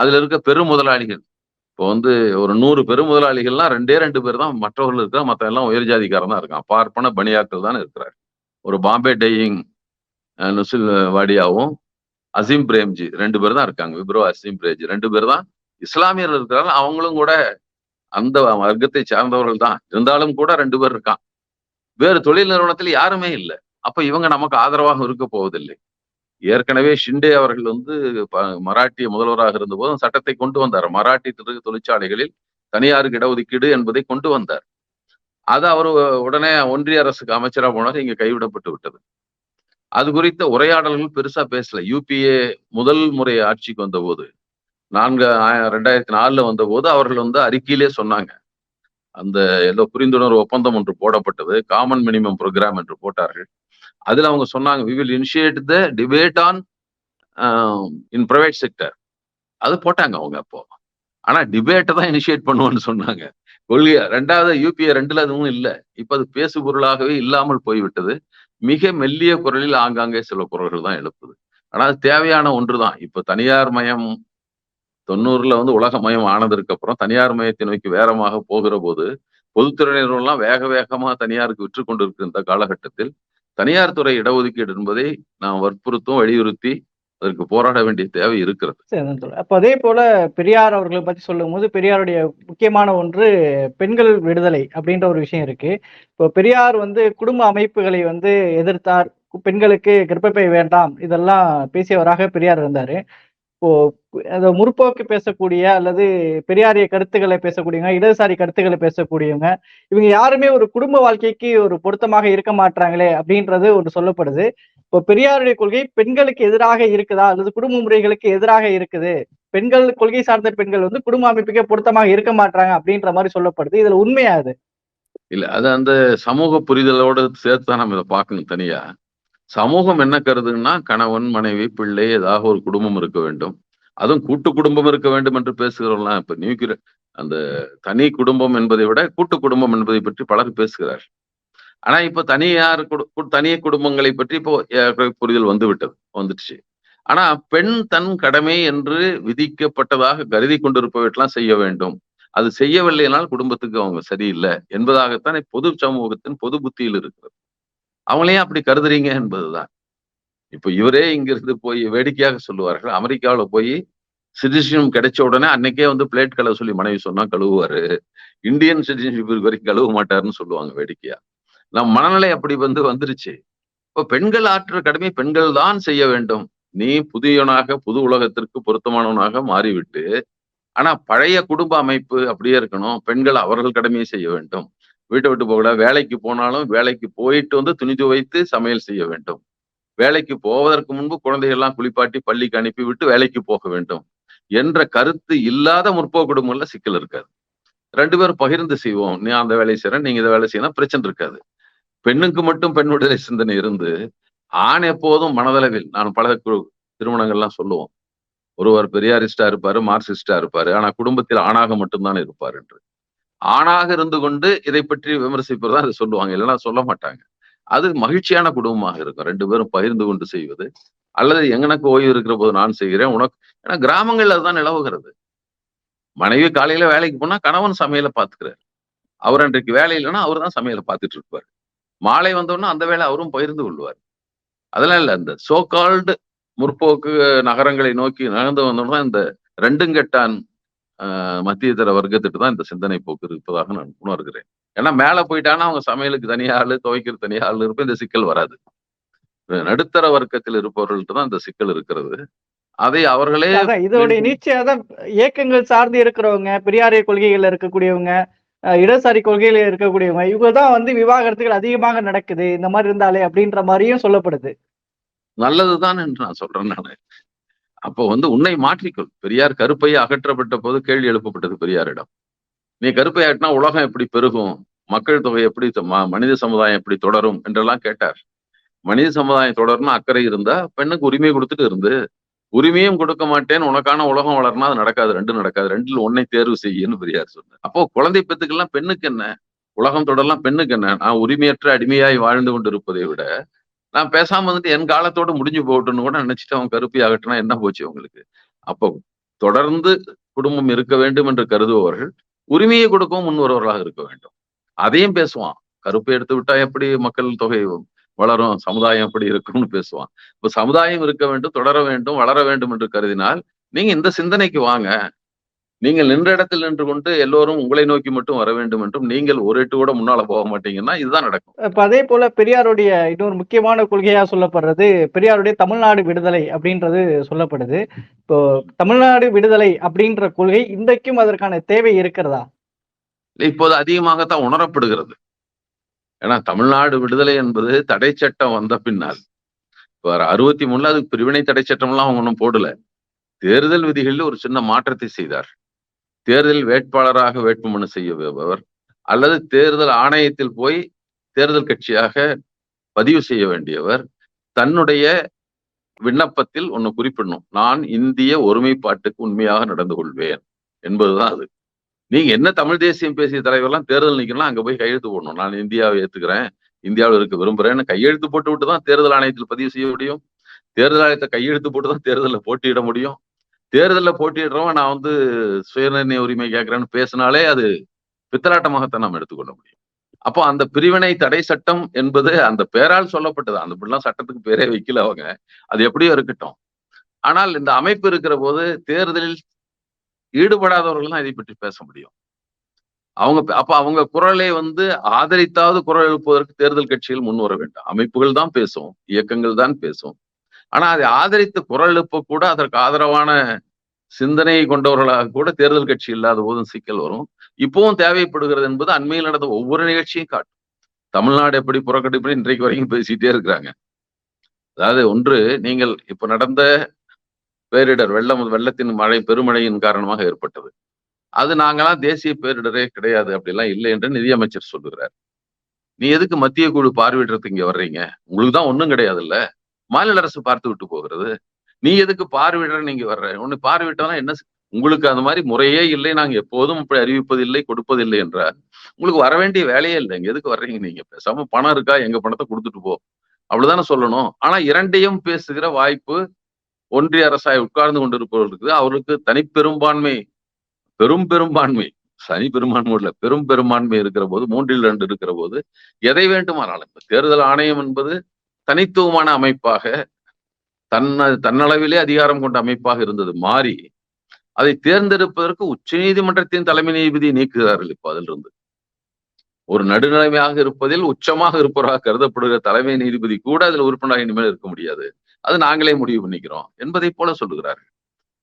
[SPEAKER 1] அதுல இருக்க பெரு முதலாளிகள் இப்போ வந்து ஒரு நூறு பெரு முதலாளிகள்லாம் ரெண்டே ரெண்டு பேர் தான். மற்றவர்கள் இருக்கிற மற்ற எல்லாம் உயர் ஜாதிக்காரன் தான் இருக்கான். பார்ப்பன பணியாக்கள் தான் இருக்கிறார் ஒரு பாம்பே டையிங் நுசில் வாடியாவும் அசீம் பிரேம்ஜி ரெண்டு பேர் தான் இருக்காங்க. விப்ரோ அசீம் பிரேம்ஜி ரெண்டு பேர் தான் இஸ்லாமியர்கள் இருக்கிறாங்க. அவங்களும் கூட அந்த வர்க்கத்தை சார்ந்தவர்கள் தான். இருந்தாலும் கூட ரெண்டு பேர் இருக்கான். வேறு தொழில் நிறுவனத்தில் யாருமே இல்லை. அப்ப இவங்க நமக்கு ஆதரவாக இருக்க போவதில்லை. ஏற்கனவே ஷிண்டே அவர்கள் வந்து ப- மராட்டிய முதல்வராக இருந்த போதும் சட்டத்தை கொண்டு வந்தார். மராட்டி தொழிற்சாலைகளில் தனியாருக்கு இடஒதுக்கீடு என்பதை கொண்டு வந்தார். அது அவர் உடனே ஒன்றிய அரசுக்கு அமைச்சரா போனார் இங்க கைவிடப்பட்டு விட்டது. அது குறித்த உரையாடல்கள் பெருசா பேசல. யூபிஏ முதல் முறை ஆட்சிக்கு வந்த போது நான்கு ரெண்டாயிரத்தி நாலுல வந்த போது அவர்கள் வந்து அறிக்கையிலே சொன்னாங்க. அந்த ஏதோ புரிந்துணர்வு ஒப்பந்தம் ஒன்று போடப்பட்டது காமன் மினிமம் ப்ரோக்ராம் என்று போட்டார்கள். அதுல அவங்க சொன்னாங்க we will initiate the debate on in private sector அது போட்டாங்க அவங்க அப்போ. ஆனா டிபேட்டை தான் இனிஷியேட் பண்ணுவோம்னு சொன்னாங்க. கொள்கை ரெண்டாவது யூபிஏ ரெண்டுல அதுவும் இல்ல. இப்ப அது பேசு பொருளாகவே இல்லாமல் போய்விட்டது. மிக மெல்லிய குரலில் ஆங்காங்கே சில குரல்கள் தான் எழுப்புது. ஆனா அது தேவையான ஒன்றுதான். இப்ப தனியார் மயம் தொண்ணூறுல வந்து உலகமயம் ஆனதற்கு அப்புறம் தனியார் மயத்தை நோக்கி வேகமாக போகிற போது பொதுத்துறை நிறுவனம்லாம் வேக வேகமா தனியாருக்கு விற்று கொண்டிருக்கின்ற இந்த காலகட்டத்தில் தனியார் துறை இடஒதுக்கீடு என்பதை நாம் வற்புறுத்தும் வலியுறுத்தி அதற்கு போராட வேண்டிய தேவை இருக்கிறது.
[SPEAKER 2] அப்ப அதே போல பெரியார் அவர்களை பத்தி சொல்லும்போது பெரியாருடைய முக்கியமான ஒன்று பெண்கள் விடுதலை அப்படின்ற ஒரு விஷயம் இருக்கு. இப்போ பெரியார் வந்து குடும்ப அமைப்புகளை வந்து எதிர்த்தார். பெண்களுக்கு கர்ப்பப்பை வேண்டாம். இதெல்லாம் பேசியவராக பெரியார் இருந்தாரு. இப்போ அந்த முற்போக்கு பேசக்கூடிய அல்லது பெரியாரிய கருத்துக்களை பேசக்கூடியவங்க இடதுசாரி கருத்துக்களை பேசக்கூடியவங்க இவங்க யாருமே ஒரு குடும்ப வாழ்க்கைக்கு ஒரு பொருத்தமாக இருக்க மாட்டாங்களே அப்படின்றது ஒரு சொல்லப்படுது. இப்போ பெரியாருடைய கொள்கை பெண்களுக்கு எதிராக இருக்குதா? அல்லது குடும்ப முறைகளுக்கு எதிராக இருக்குது? பெண்கள் கொள்கை சார்ந்த பெண்கள் வந்து குடும்ப அமைப்புக்கே பொருத்தமாக இருக்க மாட்டாங்க அப்படின்ற மாதிரி சொல்லப்படுது. இதுல உண்மையா அது
[SPEAKER 1] இல்ல அது அந்த சமூக புரிதலோடு சேர்த்து நம்ம இதை பார்க்கணும் தனியா. சமூகம் என்ன கருதுன்னா கணவன் மனைவி பிள்ளை ஏதாவது ஒரு குடும்பம் இருக்க வேண்டும். அதுவும் கூட்டு குடும்பம் இருக்க வேண்டும் என்று பேசுகிறோம்லாம் இப்ப நியூக்ளியர் அந்த தனி குடும்பம் என்பதை விட கூட்டு குடும்பம் என்பதை பற்றி பலர் பேசுகிறார் ஆனா இப்ப தனியார் தனிய கு- குடும்பங்களை பற்றி இப்போ புரிதல் வந்து விட்டது வந்துடுச்சு. ஆனா பெண் தன் கடமை என்று விதிக்கப்பட்டதாக கருதி கொண்டிருப்பவற்றெல்லாம் செய்ய வேண்டும். அது செய்யவில்லைனால் குடும்பத்துக்கு அவங்க சரியில்லை என்பதாகத்தான் பொது சமூகத்தின் பொது புத்தியில் இருக்கிறது. அவங்களையும் அப்படி கருதுறீங்க என்பதுதான். இப்போ இவரே இங்கிருந்து போய் வேடிக்கையாக சொல்லுவார்கள். அமெரிக்காவுல போய் சிட்டிசன்ஷிப் கிடைச்ச உடனே அன்னைக்கே வந்து பிளேட் கழுவ சொல்லி மனைவி சொன்னா கழுவுவாரு. இந்தியன் சிட்டிசன்ஷிப் வரைக்கும் கழுவ மாட்டாருன்னு சொல்லுவாங்க வேடிக்கையா. நம் மனநிலை அப்படி வந்து வந்துருச்சு. இப்போ பெண்கள் ஆற்றுற கடமை பெண்கள் தான் செய்ய வேண்டும். நீ புதியவனாக புது உலகத்திற்கு பொருத்தமானவனாக மாறிவிட்டு ஆனா பழைய குடும்ப அமைப்பு அப்படியே இருக்கணும். பெண்கள் அவர்கள் கடமையை செய்ய வேண்டும். வீட்டை விட்டு போகல வேலைக்கு போனாலும் வேலைக்கு போயிட்டு வந்து துணி துவைத்து சமையல் செய்ய வேண்டும். வேலைக்கு போவதற்கு முன்பு குழந்தைகள்லாம் குளிப்பாட்டி பள்ளிக்கு அனுப்பி விட்டு வேலைக்கு போக வேண்டும் என்ற கருத்து இல்லாத முற்போக்கு குடும்பங்கள்ல சிக்கல் இருக்காது. ரெண்டு பேரும் பகிர்ந்து செய்வோம். நீ அந்த வேலையை செய்யறேன் நீங்க இந்த வேலை செய்யணும் பிரச்சனை இருக்காது. பெண்ணுக்கு மட்டும் பெண் விடுதலை சிந்தனை இருந்து ஆண் எப்போதும் மனதளவில் நான் பல திருமணங்கள்லாம் சொல்லுவோம். ஒருவர் பெரியாரிஸ்டா இருப்பாரு மார்க்சிஸ்டா இருப்பாரு ஆனா குடும்பத்தில் ஆணாக மட்டும்தான் இருப்பார் என்று. ஆணாக இருந்து கொண்டு இதை பற்றி விமர்சிப்பவர் தான் அதை சொல்லுவாங்க. இல்லைன்னா சொல்ல மாட்டாங்க. அது மகிழ்ச்சியான குடும்பமாக இருக்கும். ரெண்டு பேரும் பகிர்ந்து கொண்டு செய்வது. அல்லது எங்கனக்கு ஓய்வு இருக்கிற போது நான் செய்கிறேன் உனக்கு. ஏன்னா கிராமங்கள்ல அதுதான் நிலவுகிறது. மனைவி காலையில வேலைக்கு போனா கணவன் சமையலை பாத்துக்கிறார் அவர் அன்றைக்கு வேலை இல்லைன்னா அவர் தான் சமையலை பார்த்துட்டு இருப்பார். மாலை வந்தோடனே அந்த வேலை அவரும் பகிர்ந்து கொள்வார். அதெல்லாம் இல்ல இந்த சோ கால்டு முற்போக்கு நகரங்களை நோக்கி நகர்ந்து வந்தோம்னா இந்த ரெண்டும் கெட்டான் ஆஹ், மத்திய தர வர்க்கத்திட்டு தான் இந்த சிந்தனை போக்கு இருப்பதாக நான் உணர்கிறேன். ஏன்னா மேல போயிட்டானா அவங்க சமையலுக்கு தனியா ஆளு துவைக்கிற தனியா ஆளு இருப்ப இந்த சிக்கல் வராது. நடுத்தர வர்க்கத்தில் இருப்பவர்கள்ட்ட தான் இந்த சிக்கல் இருக்கிறது. அதை அவர்களே
[SPEAKER 2] இதோடைய நீட்சி அதான் இயக்கங்கள் சார்ந்து இருக்கிறவங்க பெரியாரிய கொள்கைகள்ல இருக்கக்கூடியவங்க இடதுசாரி கொள்கையில இருக்கக்கூடியவங்க இவங்க தான் வந்து விவாகரத்துகள் அதிகமாக நடக்குது இந்த மாதிரி இருந்தாலே அப்படின்ற மாதிரியும் சொல்லப்படுது.
[SPEAKER 1] நல்லதுதான் என்று நான் சொல்றேன் நானு. அப்போ வந்து உன்னை மாற்றிக்கொள். பெரியார் கருப்பையை அகற்றப்பட்ட போது கேள்வி எழுப்பப்பட்டது பெரியாரிடம். நீ கருப்பை ஆட்டினா உலகம் எப்படி பெருகும்? மக்கள் தொகை எப்படி மனித சமுதாயம் எப்படி தொடரும்? என்றெல்லாம் கேட்டார். மனித சமுதாயம் தொடரணும் அக்கறை இருந்தா பெண்ணுக்கு உரிமை கொடுத்துட்டு இருந்து உரிமையும் கொடுக்க மாட்டேன் உனக்கான உலகம் வளர்னா அது நடக்காது ரெண்டும் நடக்காது ரெண்டில் ஒன்னை தேர்வு செய்யன்னு பெரியார் சொன்னார். அப்போ குழந்தை பெத்துக்கெல்லாம் பெண்ணுக்கு என்ன? உலகம் தொடரலாம் பெண்ணுக்கு என்ன? நான் உரிமையற்ற அடிமையாய் வாழ்ந்து கொண்டு இருப்பதை விட நான் பேசாம வந்துட்டு என் காலத்தோட முடிஞ்சு போகட்டும்னு கூட நினைச்சிட்டு அவன் கருப்பி ஆகட்டும்னா என்ன போச்சு அவங்களுக்கு அப்போ தொடர்ந்து குடும்பம் இருக்க வேண்டும் என்று கருதுபவர்கள் உரிமையை கொடுக்கவும் முன்வருவர்களாக இருக்க வேண்டும். அதையும் பேசுவான். கருப்பை எடுத்து விட்டா எப்படி மக்கள் தொகை வளரும் சமுதாயம் எப்படி இருக்கும்னு பேசுவான். இப்ப சமுதாயம் இருக்க வேண்டும் தொடர வேண்டும் வளர வேண்டும் என்று கருதினால் நீங்க இந்த சிந்தனைக்கு வாங்க. நீங்கள் நின்ற இடத்தில் நின்று கொண்டு எல்லோரும் உங்களை நோக்கி மட்டும் வர வேண்டும் என்றும் நீங்கள் ஒரு எட்டு கூட முன்னால போக மாட்டீங்கன்னா இதுதான் நடக்கும்.
[SPEAKER 2] இப்ப அதே போல பெரியாருடைய இன்னொரு முக்கியமான கொள்கையா சொல்லப்படுறது பெரியாருடைய தமிழ்நாடு விடுதலை அப்படின்றது சொல்லப்படுது. இப்போ தமிழ்நாடு விடுதலை அப்படின்ற கொள்கை இன்றைக்கும் அதற்கான தேவை இருக்கிறதா?
[SPEAKER 1] இப்போது அதிகமாகத்தான் உணரப்படுகிறது. ஏன்னா தமிழ்நாடு விடுதலை என்பது தடை சட்டம் வந்த பின்னால். இப்போ அறுபத்தி மூணுல அதுக்கு பிரிவினை தடை சட்டம்லாம் அவங்க ஒன்றும் போடல. தேர்தல் விதிகளில் ஒரு சின்ன மாற்றத்தை செய்தார். தேர்தல் வேட்பாளராக வேட்புமனு செய்யவர் அல்லது தேர்தல் ஆணையத்தில் போய் தேர்தல் கட்சியாக பதிவு செய்ய வேண்டியவர் தன்னுடைய விண்ணப்பத்தில் ஒன்று குறிப்பிடணும். நான் இந்திய ஒருமைப்பாட்டுக்கு உண்மையாக நடந்து கொள்வேன் என்பதுதான் அது. நீங்க என்ன தமிழ் தேசியம் பேசிய தலைவர்லாம் தேர்தல் நிக்கலாம் அங்க போய் கையெழுத்து போடணும். நான் இந்தியாவை ஏத்துக்கிறேன். இந்தியாவில் இருக்க விரும்புறேன்னு கையெழுத்து போட்டு விட்டு தான் தேர்தல் ஆணையத்தில் பதிவு செய்ய முடியும். தேர்தல் ஆணையத்தை கையெழுத்து போட்டு தான் தேர்தலில் போட்டியிட முடியும். தேர்தலில் போட்டியிடுறவன் நான் வந்து சுயநிர்ணய உரிமை கேட்கிறேன்னு பேசினாலே அது பித்தலாட்டமாகத்தான் நாம் எடுத்துக்கொள்ள முடியும். அப்போ அந்த பிரிவினை தடை சட்டம் என்பது அந்த பேரால் சொல்லப்பட்டது. அந்த இப்படிலாம் சட்டத்துக்கு பேரே வைக்கல அவங்க. அது எப்படியோ இருக்கட்டும். ஆனால் இந்த அமைப்பு இருக்கிற போது தேர்தலில் ஈடுபடாதவர்கள் தான் இதை பற்றி பேச முடியும். அவங்க அப்ப அவங்க குரலை வந்து ஆதரித்தாவது குரல் எழுப்புவதற்கு தேர்தல் கட்சிகள் முன் வர வேண்டும். அமைப்புகள் தான் பேசும் இயக்கங்கள் தான் பேசும். ஆனா அதை ஆதரித்து குரல் எழுப்ப கூட அதற்கு ஆதரவான சிந்தனையை கொண்டவர்களாக கூட தேர்தல் கட்சி இல்லாத போதும் சிக்கல் வரும். இப்பவும் தேவைப்படுகிறது என்பது அண்மையில் நடந்த ஒவ்வொரு நிகழ்ச்சியும் காட்டும். தமிழ்நாடு எப்படி புறக்கணிப்படி இன்றைக்கு வரைக்கும் பேசிட்டே இருக்கிறாங்க. அதாவது ஒன்று நீங்கள் இப்ப நடந்த பேரிடர் வெள்ளம் வெள்ளத்தின் மழை பெருமழையின் காரணமாக ஏற்பட்டது. அது நாங்கெல்லாம் தேசிய பேரிடரே கிடையாது அப்படிலாம் இல்லை என்று நிதியமைச்சர் சொல்லுகிறார். நீ எதுக்கு மத்திய குழு பார்வையிடுறதுக்கு இங்க வர்றீங்க? உங்களுக்கு தான் ஒன்றும் கிடையாது இல்ல மாநில அரசு பார்த்து விட்டு போகிறது. நீ எதுக்கு பார்வையிடுற நீங்க வர்ற? ஒன்னு பார்வையிட்டோம்னா என்ன உங்களுக்கு அந்த மாதிரி முறையே இல்லை நாங்க எப்போதும் இப்படி அறிவிப்பதில்லை கொடுப்பதில்லை என்றால் உங்களுக்கு வர வேண்டிய வேலையே இல்லை. இங்க எதுக்கு வர்றீங்க நீங்க? பேசாம பணம் இருக்கா? எங்க பணத்தை கொடுத்துட்டு போ. அவ்வளவுதானே சொல்லணும். ஆனா இரண்டையும் பேசுகிற வாய்ப்பு ஒன்றிய அரசாய் உட்கார்ந்து கொண்டிருப்பவர்களுக்கு அவருக்கு தனிப்பெரும்பான்மை பெரும் பெரும்பான்மை சனி பெரும்பான்மை இல்ல பெரும் பெரும்பான்மை இருக்கிற போது மூன்றில் ரெண்டு இருக்கிற போது எதை வேண்டுமானாலும் இந்த தேர்தல் ஆணையம் என்பது தனித்துவமான அமைப்பாக தன்ன தன்னளவிலே அதிகாரம் கொண்ட அமைப்பாக இருந்தது மாறி அதை தேர்ந்தெடுப்பதற்கு உச்ச நீதிமன்றத்தின் தலைமை நீதிபதி நீக்குகிறார்கள் இப்போ அதிலிருந்து. ஒரு நடுநிலைமையாக இருப்பதில் உச்சமாக இருப்பவராக கருதப்படுகிற தலைமை நீதிபதி கூட அதுல உறுப்பினராக இனிமேல் இருக்க முடியாது. அது நாங்களே முடிவு பண்ணிக்கிறோம் என்பதை போல சொல்லுகிறார்கள்.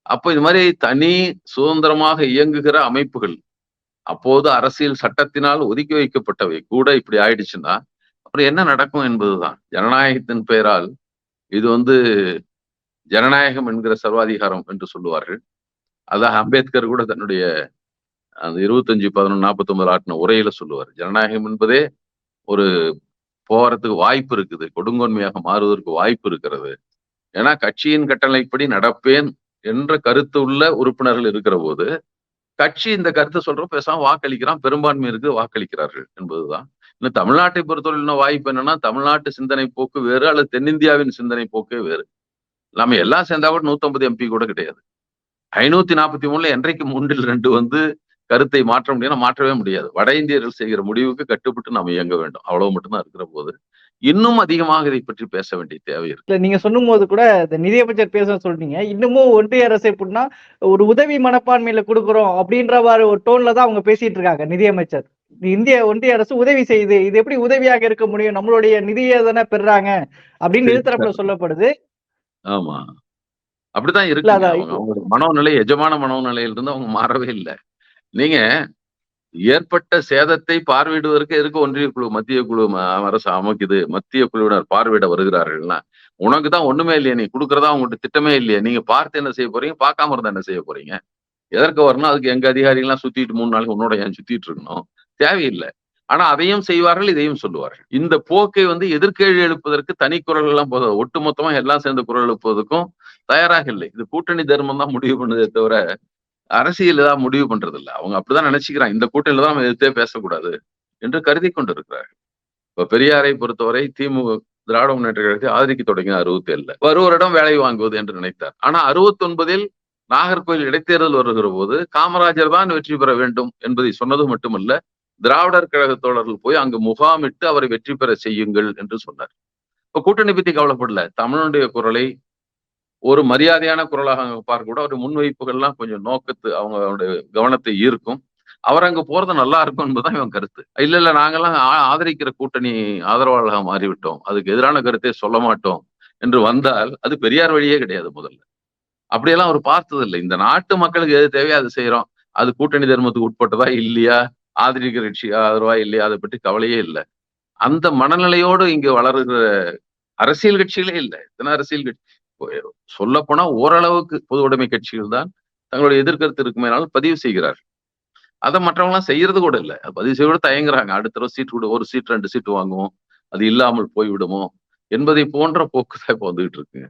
[SPEAKER 1] அப்போ இது மாதிரி தனி சுதந்திரமாக இயங்குகிற அமைப்புகள் அப்போது அரசியல் சட்டத்தினால் ஒதுக்கி வைக்கப்பட்டவை கூட இப்படி ஆயிடுச்சுன்னா அப்புறம் என்ன நடக்கும் என்பதுதான். ஜனநாயகத்தின் பெயரால் இது வந்து ஜனநாயகம் என்கிற சர்வாதிகாரம் என்று சொல்லுவார்கள். அதான் அம்பேத்கர் கூட தன்னுடைய அந்த இருபத்தஞ்சு பதினொன்று நாற்பத்தி ஒன்பது ஆட்டின உரையில சொல்லுவார். ஜனநாயகம் என்பதே ஒரு போறதுக்கு வாய்ப்பு இருக்குது கொடுங்கோன்மையாக மாறுவதற்கு வாய்ப்பு இருக்கிறது. ஏன்னா கட்சியின் கட்டளைப்படி நடப்பேன் என்ற கருத்து உள்ள உறுப்பினர்கள் இருக்கிற போது கட்சி இந்த கருத்தை சொல்றோம் பேசாம வாக்களிக்கிறான். பெரும்பான்மை இருக்கு வாக்களிக்கிறார்கள் என்பதுதான். இன்னும் தமிழ்நாட்டை பொறுத்தவரை இன்னும் வாய்ப்பு என்னன்னா தமிழ்நாட்டு சிந்தனை போக்கு வேறு அல்லது தென்னிந்தியாவின் சிந்தனை போக்கே வேறு. நம்ம எல்லாம் சேர்ந்தா கூட நூத்தம்பது எம்பி கூட கிடையாது. ஐநூத்தி நாற்பத்தி மூணுல என்றைக்கு மூன்றில் ரெண்டு வந்து கருத்தை மாற்ற முடியும்னா மாற்றவே முடியாது. வட இந்தியர்கள் செய்கிற முடிவுக்கு கட்டுப்பட்டு நம்ம இயங்க வேண்டும். அவ்வளவு மட்டும்தான் இருக்கிற போது இன்னும் அதிகமாக இதை பற்றி பேச வேண்டிய தேவை இருக்கு.
[SPEAKER 2] நீங்க சொல்லும் போது கூட இந்த நிதியமைச்சர் பேச சொல்றீங்க. இன்னமும் ஒன்றிய அரசு எப்படின்னா ஒரு உதவி மனப்பான்மையில கொடுக்குறோம் அப்படின்ற மாதிரி ஒரு டோன்ல தான் அவங்க பேசிட்டு இருக்காங்க நிதியமைச்சர். இந்திய ஒன்றிய அரசு உதவி செய்யுது இது எப்படி உதவியாக இருக்க முடியும் நம்மளுடைய நிதியை தானே பெறாங்க அப்படின்னு எதிர்த்தரப்புல சொல்லப்படுது.
[SPEAKER 1] ஆமா. அப்படித்தான்
[SPEAKER 2] இல்ல,
[SPEAKER 1] இருக்கு மனோநிலை எஜமான மனோநிலையிலிருந்து அவங்க மாறவே இல்லை. நீங்க ஏற்பட்ட சேதத்தை பார்வையிடுவதற்கு எதுக்கு ஒன்றிய குழு மத்திய குழு அரசு அமைக்குது? மத்திய குழுவினர் பார்வையிட வருகிறார்கள்னா உனக்கு தான் ஒண்ணுமே இல்லையா நீ கொடுக்கறதா உங்கள்கிட்ட திட்டமே இல்லையா நீங்க பார்த்து என்ன செய்ய போறீங்க? பார்க்காம இருந்தா என்ன செய்ய போறீங்க? எதற்கு வரணும்? அதுக்கு எங்க அதிகாரிகள்லாம் சுத்திட்டு மூணு நாளைக்கு உன்னோட ஏன் சுத்திட்டு இருக்கணும்? தேவையில்லை. ஆனா அதையும் செய்வார்கள் இதையும் சொல்லுவார்கள். இந்த போக்கை வந்து எதிர்கேள்வி எழுப்பதற்கு தனி குரல் எல்லாம் போதும். ஒட்டுமொத்தமா எல்லாம் சேர்ந்து குரல் எழுப்புவதற்கும் தயாராக இல்லை. இது கூட்டணி தர்மம் தான் முடிவு பண்ணதே தவிர அரசியல் ஏதாவது முடிவு பண்றது இல்லை அவங்க அப்படிதான் நினைச்சுக்கிறாங்க. இந்த கூட்டணியில தான் நம்ம எதிர்த்தே பேசக்கூடாது என்று கருதி கொண்டிருக்கிறார்கள். இப்ப பெரியாரை பொறுத்தவரை திமுக திராவிட முன்னேற்ற கழகத்தை ஆதரிக்க தொடங்கின அறுபத்தி ஏழுல வருவரிடம் வேலை வாங்குவது என்று நினைத்தார். ஆனா அறுபத்தி ஒன்பதில் நாகர்கோயில் இடைத்தேர்தல் வருகிற போது காமராஜர் தான் வெற்றி பெற வேண்டும் என்பதை சொன்னது மட்டுமல்ல திராவிடர் கழக தோழர்கள் போய் அங்கு முகாமிட்டு அவரை வெற்றி பெற செய்யுங்கள் என்று சொன்னார். இப்ப கூட்டணி பத்தி கவலைப்படல. தமிழனுடைய குரலை ஒரு மரியாதையான குரலாக பார்க்க கூட அவருடைய முன்வைப்புகள்லாம் கொஞ்சம் நோக்கத்து அவங்க அவருடைய கவனத்தை ஈர்க்கும். அவர் அங்க போறது நல்லா இருக்கும் என்பதுதான் இவன் கருத்து. இல்ல இல்ல நாங்கெல்லாம் ஆதரிக்கிற கூட்டணி ஆதரவாளராக மாறிவிட்டோம். அதுக்கு எதிரான கருத்தை சொல்ல மாட்டோம் என்று வந்தால் அது பெரியார் வழியே கிடையாது முதல்ல. அப்படியெல்லாம் அவர் பார்த்தது இல்லை இந்த நாட்டு மக்களுக்கு எது தேவையோ அது செய்யறோம் அது கூட்டணி தர்மத்துக்கு உட்பட்டதா இல்லையா? ஆதரிக்கிற கட்சி ஆதரவா இல்லையா? அதை பற்றி கவலையே இல்லை. அந்த மனநிலையோடு இங்க வளருகிற அரசியல் கட்சிகளே இல்லை. இத்தனை அரசியல் கட்சி சொல்லப்போனா ஓரளவுக்கு பொது உடைமை கட்சிகள் தான் தங்களுடைய எதிர்கருத்து இருக்குமேனாலும் பதிவு செய்கிறார் அதை மற்றவங்க எல்லாம் செய்யறது கூட இல்லை. பதிவு செய்ய கூட தயங்குறாங்க. அடுத்த தடவை சீட்டு கூட ஒரு சீட் ரெண்டு சீட் வாங்குவோம். அது இல்லாமல் போய்விடுமோ? என்பதை போன்ற போக்கு தான் இப்போ வந்துகிட்டு இருக்குங்க